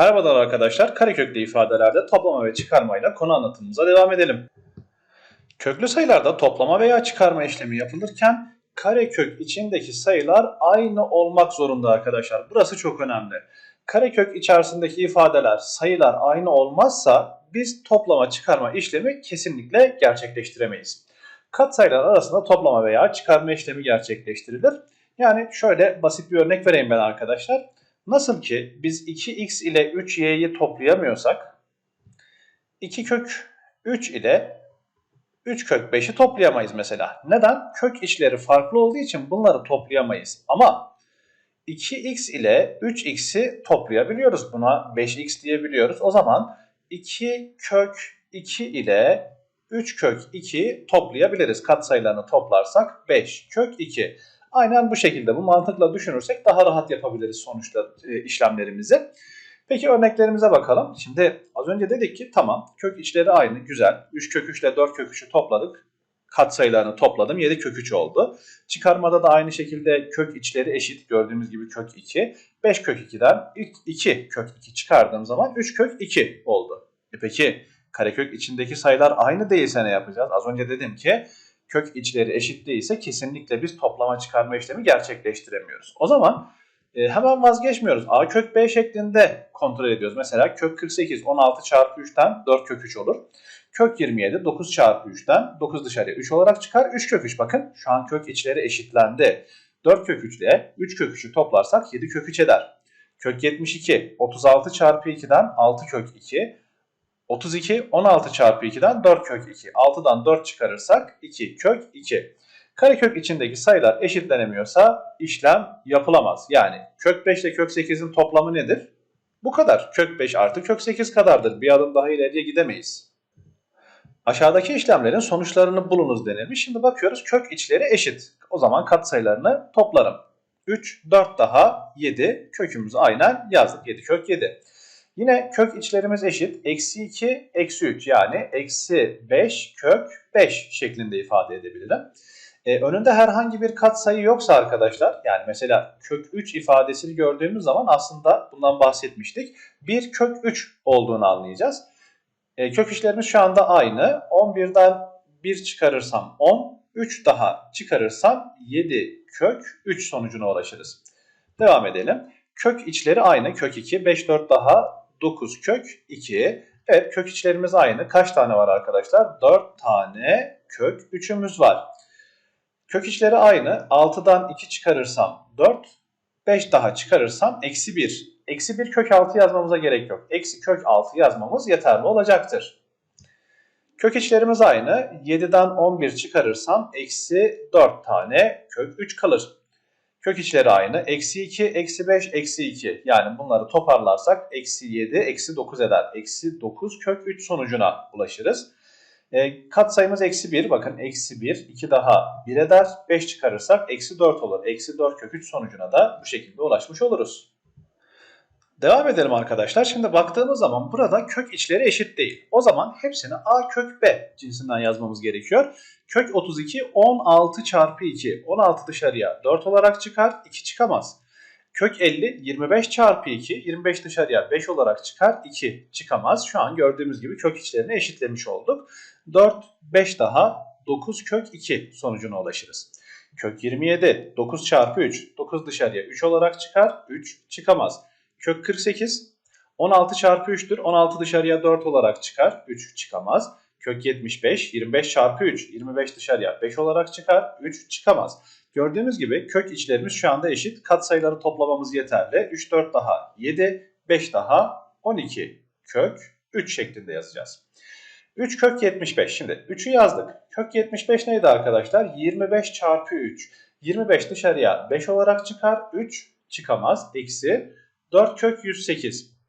Merhabalar arkadaşlar. Kareköklü ifadelerde toplama ve çıkarmayla konu anlatımımıza devam edelim. Köklü sayılarda toplama veya çıkarma işlemi yapılırken karekök içindeki sayılar aynı olmak zorunda arkadaşlar. Burası çok önemli. Karekök içerisindeki ifadeler, sayılar aynı olmazsa biz toplama çıkarma işlemi kesinlikle gerçekleştiremeyiz. Katsayılar arasında toplama veya çıkarma işlemi gerçekleştirilir. Yani şöyle basit bir örnek vereyim ben arkadaşlar. Nasıl ki biz 2x ile 3y'yi toplayamıyorsak 2 kök 3 ile 3 kök 5'i toplayamayız mesela. Neden? Kök içleri farklı olduğu için bunları toplayamayız. Ama 2x ile 3x'i toplayabiliyoruz. Buna 5x diyebiliyoruz. O zaman 2 kök 2 ile 3 kök 2 toplayabiliriz. Katsayılarını toplarsak 5 kök 2. Aynen bu şekilde bu mantıkla düşünürsek daha rahat yapabiliriz sonuçta e, işlemlerimizi. Peki örneklerimize bakalım. Şimdi az önce dedik ki tamam kök içleri aynı güzel. 3 kök 3 ile 4 kök 3'ü topladık. Katsayılarını topladım 7 kök 3 oldu. Çıkarmada da aynı şekilde kök içleri eşit gördüğümüz gibi kök 2. 5 kök 2'den ilk 2 kök 2 çıkardığım zaman 3 kök 2 oldu. E peki karekök içindeki sayılar aynı değilse ne yapacağız? Az önce dedim ki kök içleri eşit değilse kesinlikle biz toplama çıkarma işlemi gerçekleştiremiyoruz. O zaman e, hemen vazgeçmiyoruz. A kök B şeklinde kontrol ediyoruz. Mesela kök 48 16 çarpı 3'ten 4 kök 3 olur. Kök 27 9 çarpı 3'ten 9 dışarıya 3 olarak çıkar. 3 kök 3 bakın şu an kök içleri eşitlendi. 4 kök 3 ile 3 kök 3'ü toplarsak 7 kök 3 eder. Kök 72 36 çarpı 2'den 6 kök 2. 32 16 çarpı 2'den 4 kök 2. 6'dan 4 çıkarırsak 2 kök 2. Karekök içindeki sayılar eşitlenemiyorsa işlem yapılamaz. Yani kök 5 ile kök 8'in toplamı nedir? Bu kadar. Kök 5 artı kök 8 kadardır. Bir adım daha ileriye gidemeyiz. Aşağıdaki işlemlerin sonuçlarını bulunuz denilmiş. Şimdi bakıyoruz kök içleri eşit. O zaman katsayılarını toplarım. 3, 4 daha 7. Kökümüzü aynen yazdık. 7 kök 7. Yine kök içlerimiz eşit. Eksi 2, eksi 3 yani eksi 5 kök 5 şeklinde ifade edebilirim. Ee, önünde herhangi bir katsayı yoksa arkadaşlar yani mesela kök 3 ifadesini gördüğümüz zaman aslında bundan bahsetmiştik. 1 kök 3 olduğunu anlayacağız. Ee, kök içlerimiz şu anda aynı. 11'den 1 çıkarırsam 10, 3 daha çıkarırsam 7 kök 3 sonucuna ulaşırız. Devam edelim. Kök içleri aynı. Kök 2, 5, 4 daha 9 kök 2. Evet kök içlerimiz aynı. Kaç tane var arkadaşlar? 4 tane kök 3'ümüz var. Kök içleri aynı. 6'dan 2 çıkarırsam 4. 5 daha çıkarırsam eksi 1. Eksi 1 kök 6 yazmamıza gerek yok. Eksi kök 6 yazmamız yeterli olacaktır. Kök içlerimiz aynı. 7'den 11 çıkarırsam eksi 4 tane kök 3 kalır. Kök içleri aynı. Eksi 2, eksi 5, eksi 2. Yani bunları toparlarsak eksi 7, eksi 9 eder. Eksi 9 kök 3 sonucuna ulaşırız. E, kat sayımız eksi 1. Bakın eksi 1, 2 daha 1 eder. 5 çıkarırsak eksi 4 olur. Eksi 4 kök 3 sonucuna da bu şekilde ulaşmış oluruz. Devam edelim arkadaşlar. Şimdi baktığımız zaman burada kök içleri eşit değil. O zaman hepsini a kök b cinsinden yazmamız gerekiyor. Kök 32 16 çarpı 2. 16 dışarıya 4 olarak çıkar. 2 çıkamaz. Kök 50 25 çarpı 2. 25 dışarıya 5 olarak çıkar. 2 çıkamaz. Şu an gördüğümüz gibi kök içlerini eşitlemiş olduk. 4 5 daha 9 kök 2 sonucuna ulaşırız. Kök 27 9 çarpı 3. 9 dışarıya 3 olarak çıkar. 3 çıkamaz. Kök 48 16 çarpı 3'tür. 16 dışarıya 4 olarak çıkar. 3 çıkamaz. Kök 75 25 çarpı 3 25 dışarıya 5 olarak çıkar. 3 çıkamaz. Gördüğümüz gibi kök içlerimiz şu anda eşit. Katsayıları toplamamız yeterli. 3 4 daha 7 5 daha 12 kök 3 şeklinde yazacağız. 3 kök 75. Şimdi 3'ü yazdık. Kök 75 neydi arkadaşlar? 25 çarpı 3. 25 dışarıya 5 olarak çıkar. 3 çıkamaz. Eksi 4 kök 108.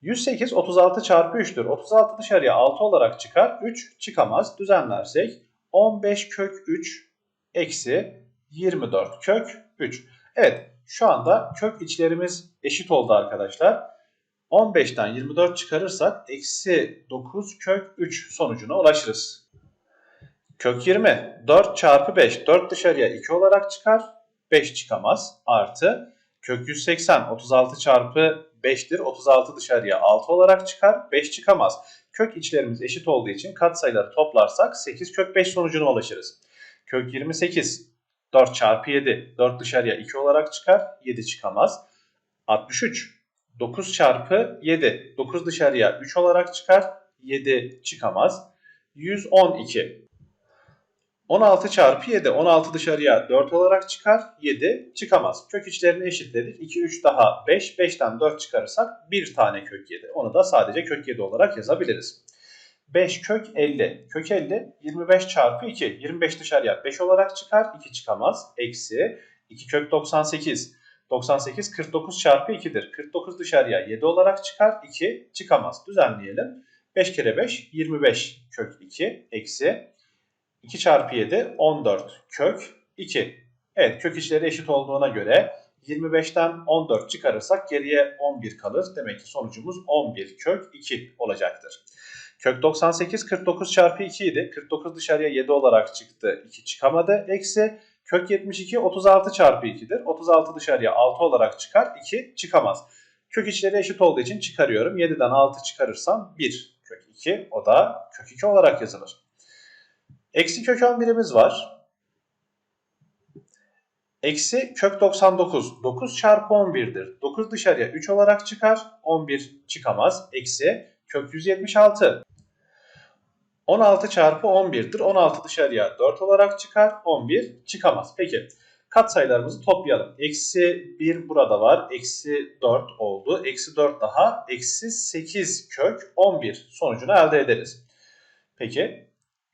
108 36 çarpı 3'tür. 36 dışarıya 6 olarak çıkar. 3 çıkamaz. Düzenlersek 15 kök 3 eksi 24 kök 3. Evet şu anda kök içlerimiz eşit oldu arkadaşlar. 15'ten 24 çıkarırsak eksi 9 kök 3 sonucuna ulaşırız. Kök 20 4 çarpı 5 4 dışarıya 2 olarak çıkar. 5 çıkamaz. Artı kök 180 36 çarpı 5'tir. 36 dışarıya 6 olarak çıkar. 5 çıkamaz. Kök içlerimiz eşit olduğu için katsayıları toplarsak 8 kök 5 sonucuna ulaşırız. Kök 28 4 çarpı 7 4 dışarıya 2 olarak çıkar. 7 çıkamaz. 63 9 çarpı 7 9 dışarıya 3 olarak çıkar. 7 çıkamaz. 112 16 çarpı 7 16 dışarıya 4 olarak çıkar. 7 çıkamaz. Kök içlerini eşitledik. 2 3 daha 5 5'ten 4 çıkarırsak 1 tane kök 7. Onu da sadece kök 7 olarak yazabiliriz. 5 kök 50. Kök 50 25 çarpı 2. 25 dışarıya 5 olarak çıkar. 2 çıkamaz. Eksi 2 kök 98. 98 49 çarpı 2'dir. 49 dışarıya 7 olarak çıkar. 2 çıkamaz. Düzenleyelim. 5 kere 5 25 kök 2 eksi 2 çarpı 7 14 kök 2. Evet kök içleri eşit olduğuna göre 25'ten 14 çıkarırsak geriye 11 kalır. Demek ki sonucumuz 11 kök 2 olacaktır. Kök 98 49 çarpı 2 idi. 49 dışarıya 7 olarak çıktı. 2 çıkamadı. Eksi kök 72 36 çarpı 2'dir. 36 dışarıya 6 olarak çıkar. 2 çıkamaz. Kök içleri eşit olduğu için çıkarıyorum. 7'den 6 çıkarırsam 1 kök 2. O da kök 2 olarak yazılır. Eksi kök 11'imiz var. Eksi kök 99. 9 çarpı 11'dir. 9 dışarıya 3 olarak çıkar. 11 çıkamaz. Eksi kök 176. 16 çarpı 11'dir. 16 dışarıya 4 olarak çıkar. 11 çıkamaz. Peki katsayılarımızı toplayalım. Eksi 1 burada var. Eksi 4 oldu. Eksi 4 daha. Eksi 8 kök 11 sonucunu elde ederiz. Peki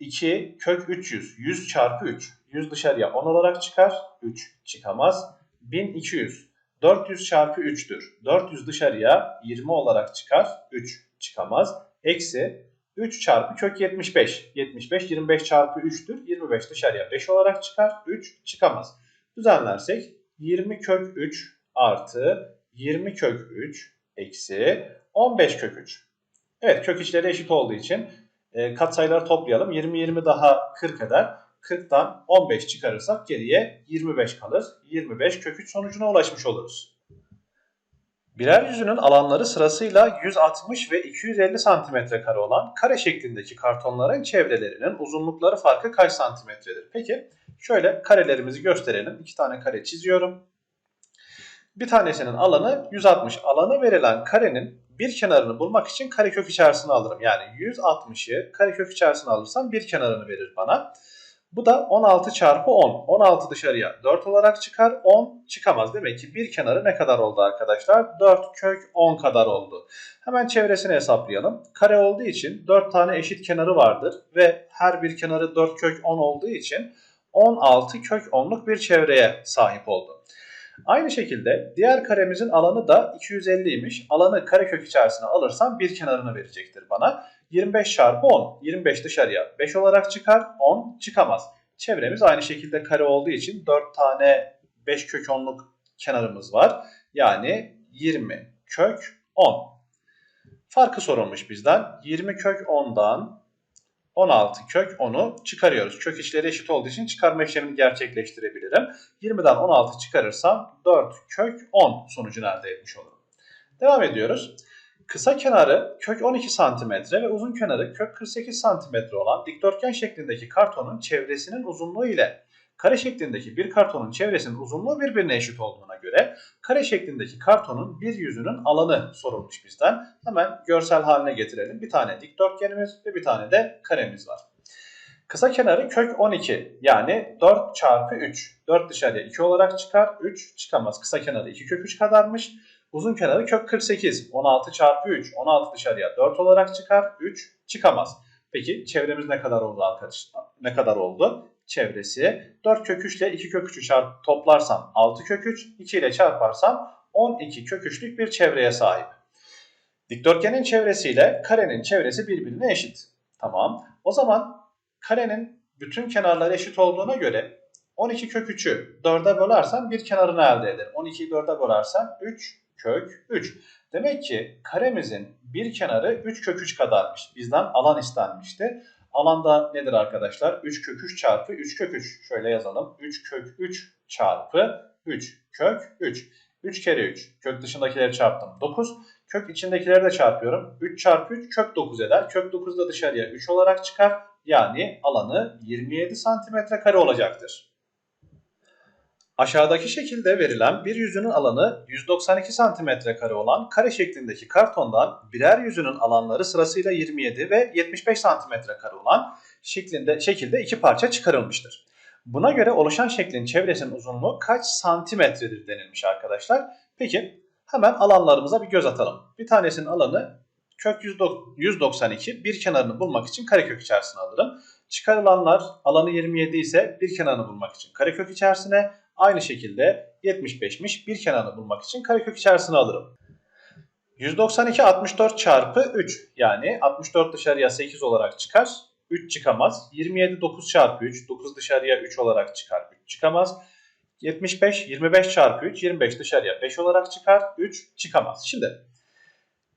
2 kök 300. 100 çarpı 3. 100 dışarıya 10 olarak çıkar. 3 çıkamaz. 1200. 400 çarpı 3'tür. 400 dışarıya 20 olarak çıkar. 3 çıkamaz. Eksi 3 çarpı kök 75. 75 25 çarpı 3'tür. 25 dışarıya 5 olarak çıkar. 3 çıkamaz. Düzenlersek 20 kök 3 artı 20 kök 3 eksi 15 kök 3. Evet kök içleri eşit olduğu için e, katsayıları toplayalım. 20 20 daha 40 eder. 40'tan 15 çıkarırsak geriye 25 kalır. 25 kök 3 sonucuna ulaşmış oluruz. Birer yüzünün alanları sırasıyla 160 ve 250 santimetre kare olan kare şeklindeki kartonların çevrelerinin uzunlukları farkı kaç santimetredir? Peki şöyle karelerimizi gösterelim. İki tane kare çiziyorum. Bir tanesinin alanı 160. Alanı verilen karenin bir kenarını bulmak için karekök içerisine alırım. Yani 160'ı karekök içerisine alırsam bir kenarını verir bana. Bu da 16 çarpı 10. 16 dışarıya 4 olarak çıkar. 10 çıkamaz. Demek ki bir kenarı ne kadar oldu arkadaşlar? 4 kök 10 kadar oldu. Hemen çevresini hesaplayalım. Kare olduğu için 4 tane eşit kenarı vardır. Ve her bir kenarı 4 kök 10 olduğu için 16 kök 10'luk bir çevreye sahip oldu. Aynı şekilde diğer karemizin alanı da 250'ymiş. Alanı karekök içerisine alırsam bir kenarını verecektir bana. 25 çarpı 10. 25 dışarıya 5 olarak çıkar. 10 çıkamaz. Çevremiz aynı şekilde kare olduğu için 4 tane 5 kök 10'luk kenarımız var. Yani 20 kök 10. Farkı sorulmuş bizden. 20 kök 10'dan 16 kök 10'u çıkarıyoruz. Kök içleri eşit olduğu için çıkarma işlemini gerçekleştirebilirim. 20'den 16 çıkarırsam 4 kök 10 sonucunu elde etmiş olurum. Devam ediyoruz. Kısa kenarı kök 12 cm ve uzun kenarı kök 48 cm olan dikdörtgen şeklindeki kartonun çevresinin uzunluğu ile kare şeklindeki bir kartonun çevresinin uzunluğu birbirine eşit olduğuna göre kare şeklindeki kartonun bir yüzünün alanı sorulmuş bizden. Hemen görsel haline getirelim. Bir tane dikdörtgenimiz ve bir tane de karemiz var. Kısa kenarı kök 12 yani 4 çarpı 3. 4 dışarıya 2 olarak çıkar. 3 çıkamaz. Kısa kenarı 2 kök 3 kadarmış. Uzun kenarı kök 48. 16 çarpı 3. 16 dışarıya 4 olarak çıkar. 3 çıkamaz. Peki çevremiz ne kadar oldu arkadaşlar? Ne kadar oldu? Çevresi 4 kök 3 ile 2 kök 3'ü çarp toplarsam 6 kök 3, 2 ile çarparsam 12 kök 3'lük bir çevreye sahip. Dikdörtgenin çevresiyle karenin çevresi birbirine eşit. Tamam. O zaman karenin bütün kenarları eşit olduğuna göre 12 kök 3'ü 4'e bölersem bir kenarını elde ederim. 12'yi 4'e bölersem 3 kök 3. Demek ki karemizin bir kenarı 3 kök 3 kadarmış. Bizden alan istenmişti. Alanda nedir arkadaşlar? 3 kök 3 çarpı 3 kök 3. Şöyle yazalım. 3 kök 3 çarpı 3 kök 3. 3 kere 3. Kök dışındakileri çarptım. 9. Kök içindekileri de çarpıyorum. 3 çarpı 3 kök 9 eder. Kök 9 da dışarıya 3 olarak çıkar. Yani alanı 27 santimetre kare olacaktır. Aşağıdaki şekilde verilen bir yüzünün alanı 192 santimetre kare olan kare şeklindeki kartondan birer yüzünün alanları sırasıyla 27 ve 75 santimetre kare olan şeklinde şekilde iki parça çıkarılmıştır. Buna göre oluşan şeklin çevresinin uzunluğu kaç santimetredir denilmiş arkadaşlar. Peki hemen alanlarımıza bir göz atalım. Bir tanesinin alanı kök 192 bir kenarını bulmak için karekök içerisine alırım. Çıkarılanlar alanı 27 ise bir kenarını bulmak için karekök içerisine aynı şekilde 75'miş bir kenarını bulmak için karekök içerisine alırım. 192 64 çarpı 3 yani 64 dışarıya 8 olarak çıkar. 3 çıkamaz. 27 9 çarpı 3 9 dışarıya 3 olarak çıkar. 3 çıkamaz. 75 25 çarpı 3 25 dışarıya 5 olarak çıkar. 3 çıkamaz. Şimdi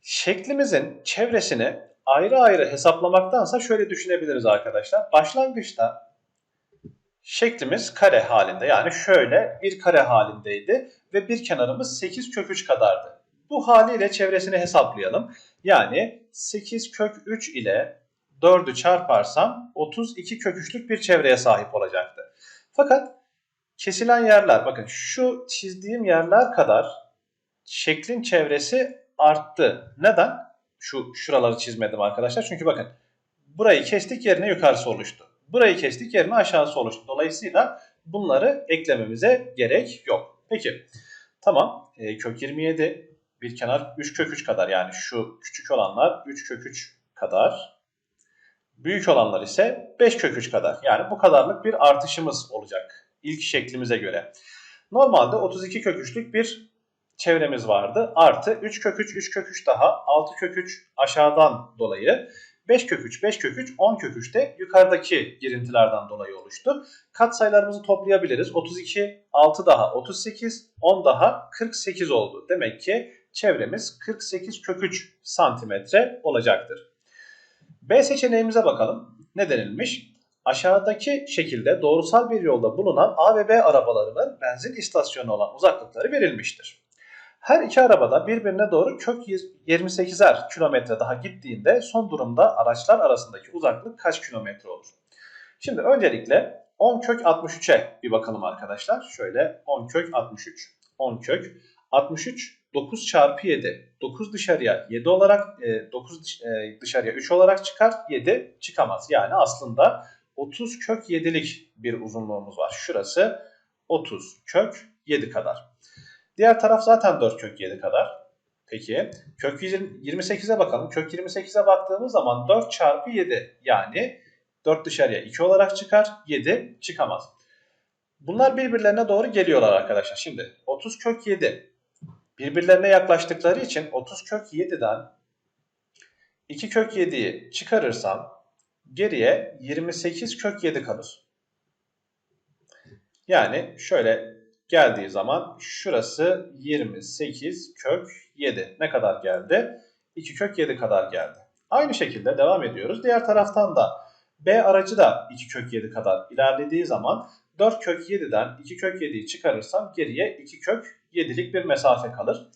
şeklimizin çevresini ayrı ayrı hesaplamaktansa şöyle düşünebiliriz arkadaşlar. Başlangıçta şeklimiz kare halinde yani şöyle bir kare halindeydi ve bir kenarımız 8 kök 3 kadardı. Bu haliyle çevresini hesaplayalım. Yani 8 kök 3 ile 4'ü çarparsam 32 kök 3'lük bir çevreye sahip olacaktı. Fakat kesilen yerler bakın şu çizdiğim yerler kadar şeklin çevresi arttı. Neden? Şu şuraları çizmedim arkadaşlar. Çünkü bakın burayı kestik yerine yukarısı oluştu. Burayı kestik yerine aşağısı oluştu. Dolayısıyla bunları eklememize gerek yok. Peki tamam e, kök 27 bir kenar 3 kök 3 kadar yani şu küçük olanlar 3 kök 3 kadar. Büyük olanlar ise 5 kök 3 kadar. Yani bu kadarlık bir artışımız olacak ilk şeklimize göre. Normalde 32 kök 3'lük bir çevremiz vardı. Artı 3 kök 3, 3 kök 3 daha 6 kök 3 aşağıdan dolayı 5 kök 3, 5 kök 3, 10 kök 3 de yukarıdaki girintilerden dolayı oluştu. Kat sayılarımızı toplayabiliriz. 32, 6 daha 38, 10 daha 48 oldu. Demek ki çevremiz 48 kök 3 santimetre olacaktır. B seçeneğimize bakalım. Ne denilmiş? Aşağıdaki şekilde doğrusal bir yolda bulunan A ve B arabalarının benzin istasyonu olan uzaklıkları verilmiştir. Her iki arabada birbirine doğru kök 28'er kilometre daha gittiğinde son durumda araçlar arasındaki uzaklık kaç kilometre olur? Şimdi öncelikle 10 kök 63'e bir bakalım arkadaşlar. Şöyle 10 kök 63. 10 kök 63 9 çarpı 7. 9 dışarıya 7 olarak 9 dışarıya 3 olarak çıkar. 7 çıkamaz. Yani aslında 30 kök 7'lik bir uzunluğumuz var. Şurası 30 kök 7 kadar. Diğer taraf zaten 4 kök 7 kadar. Peki kök 28'e bakalım. Kök 28'e baktığımız zaman 4 çarpı 7 yani 4 dışarıya 2 olarak çıkar. 7 çıkamaz. Bunlar birbirlerine doğru geliyorlar arkadaşlar. Şimdi 30 kök 7 birbirlerine yaklaştıkları için 30 kök 7'den 2 kök 7'yi çıkarırsam geriye 28 kök 7 kalır. Yani şöyle geldiği zaman şurası 28 kök 7. Ne kadar geldi? 2 kök 7 kadar geldi. Aynı şekilde devam ediyoruz. Diğer taraftan da B aracı da 2 kök 7 kadar ilerlediği zaman 4 kök 7'den 2 kök 7'yi çıkarırsam geriye 2 kök 7'lik bir mesafe kalır.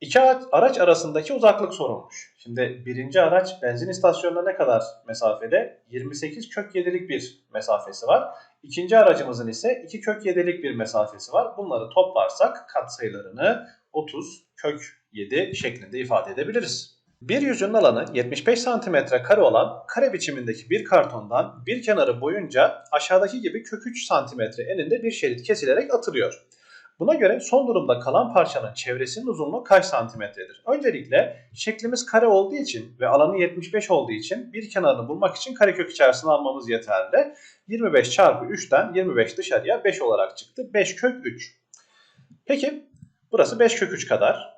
İki araç arasındaki uzaklık sorulmuş. Şimdi birinci araç benzin istasyonuna ne kadar mesafede? 28 kök 7'lik bir mesafesi var. İkinci aracımızın ise 2 kök 7'lik bir mesafesi var. Bunları toplarsak katsayılarını 30 kök 7 şeklinde ifade edebiliriz. Bir yüzünün alanı 75 cm kare olan kare biçimindeki bir kartondan bir kenarı boyunca aşağıdaki gibi kök 3 cm eninde bir şerit kesilerek atılıyor. Buna göre son durumda kalan parçanın çevresinin uzunluğu kaç santimetredir? Öncelikle şeklimiz kare olduğu için ve alanı 75 olduğu için bir kenarını bulmak için karekök içerisine almamız yeterli. 25 çarpı 3'ten 25 dışarıya 5 olarak çıktı. 5 kök 3. Peki burası 5 kök 3 kadar.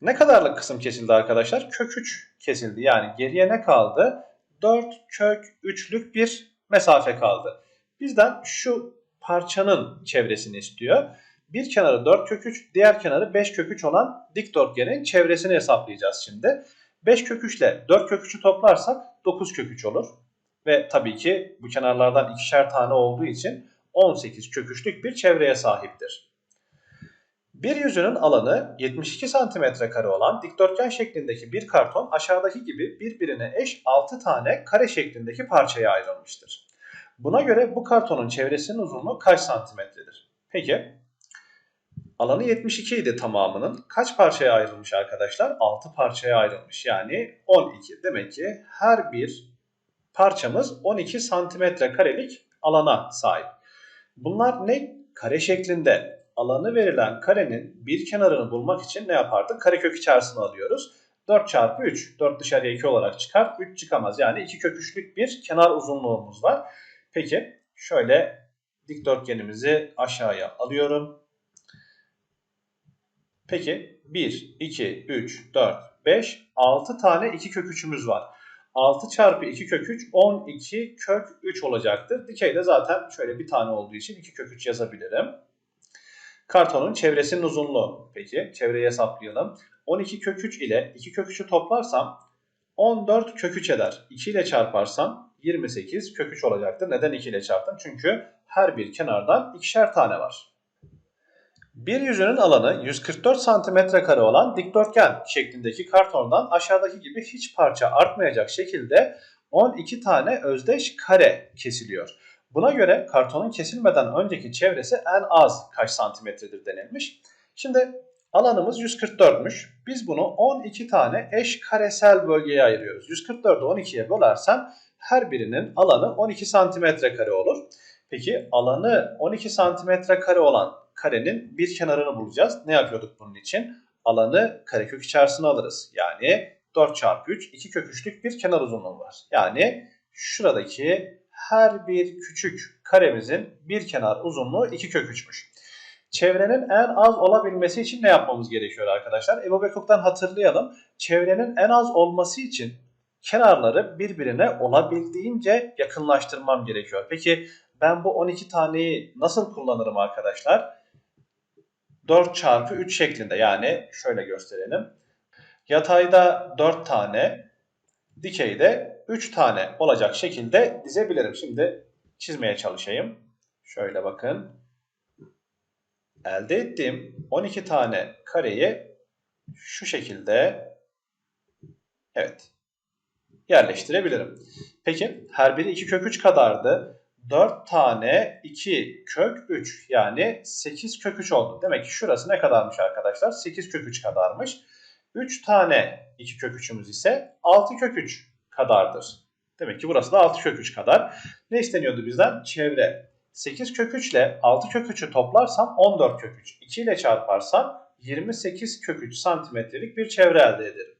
Ne kadarlık kısım kesildi arkadaşlar? Kök 3 kesildi. Yani geriye ne kaldı? 4 kök 3'lük bir mesafe kaldı. Bizden şu parçanın çevresini istiyor. Bir kenarı 4 kök 3, diğer kenarı 5 kök 3 olan dikdörtgenin çevresini hesaplayacağız şimdi. 5 kök 3 ile 4 kök 3'ü toplarsak 9 kök 3 olur. Ve tabii ki bu kenarlardan ikişer tane olduğu için 18 kök 3'lük bir çevreye sahiptir. Bir yüzünün alanı 72 cm kare olan dikdörtgen şeklindeki bir karton aşağıdaki gibi birbirine eş 6 tane kare şeklindeki parçaya ayrılmıştır. Buna göre bu kartonun çevresinin uzunluğu kaç santimetredir? Peki alanı 72 idi tamamının. Kaç parçaya ayrılmış arkadaşlar? 6 parçaya ayrılmış. Yani 12. Demek ki her bir parçamız 12 santimetre karelik alana sahip. Bunlar ne? Kare şeklinde. Alanı verilen karenin bir kenarını bulmak için ne yapardık? Karekök içerisine alıyoruz. 4 çarpı 3. 4 dışarıya 2 olarak çıkar. 3 çıkamaz. Yani 2 kök 3'lük bir kenar uzunluğumuz var. Peki şöyle dikdörtgenimizi aşağıya alıyorum. Peki 1, 2, 3, 4, 5, 6 tane 2 kök 3'ümüz var. 6 çarpı 2 kök 3 12 kök 3 olacaktır. Dikeyde zaten şöyle bir tane olduğu için 2 kök 3 yazabilirim. Kartonun çevresinin uzunluğu. Peki çevreyi hesaplayalım. 12 kök 3 ile 2 kök 3'ü toplarsam 14 kök 3 eder. 2 ile çarparsam 28 kök 3 olacaktır. Neden 2 ile çarptım? Çünkü her bir kenardan ikişer tane var. Bir yüzünün alanı 144 cm kare olan dikdörtgen şeklindeki kartondan aşağıdaki gibi hiç parça artmayacak şekilde 12 tane özdeş kare kesiliyor. Buna göre kartonun kesilmeden önceki çevresi en az kaç santimetredir denilmiş. Şimdi alanımız 144'müş. Biz bunu 12 tane eş karesel bölgeye ayırıyoruz. 144'ü 12'ye bölersem her birinin alanı 12 santimetre kare olur. Peki alanı 12 santimetre kare olan karenin bir kenarını bulacağız. Ne yapıyorduk bunun için? Alanı karekök içerisine alırız. Yani 4 çarpı 3 2 kök 3'lük bir kenar uzunluğu var. Yani şuradaki her bir küçük karemizin bir kenar uzunluğu 2 kök 3'müş. Çevrenin en az olabilmesi için ne yapmamız gerekiyor arkadaşlar? Ebu Bekok'tan hatırlayalım. Çevrenin en az olması için kenarları birbirine olabildiğince yakınlaştırmam gerekiyor. Peki ben bu 12 taneyi nasıl kullanırım arkadaşlar? 4 çarpı 3 şeklinde yani şöyle gösterelim. Yatayda 4 tane, dikeyde 3 tane olacak şekilde dizebilirim. Şimdi çizmeye çalışayım. Şöyle bakın. Elde ettiğim 12 tane kareyi şu şekilde evet yerleştirebilirim. Peki her biri 2 kök 3 kadardı. 4 tane 2 kök 3 yani 8 kök 3 oldu. Demek ki şurası ne kadarmış arkadaşlar? 8 kök 3 kadarmış. 3 tane 2 kök 3'ümüz ise 6 kök 3 kadardır. Demek ki burası da 6 kök 3 kadar. Ne isteniyordu bizden? Çevre. 8 kök 3 ile 6 kök 3'ü toplarsam 14 kök 3. 2 ile çarparsam 28 kök 3 santimetrelik bir çevre elde ederim.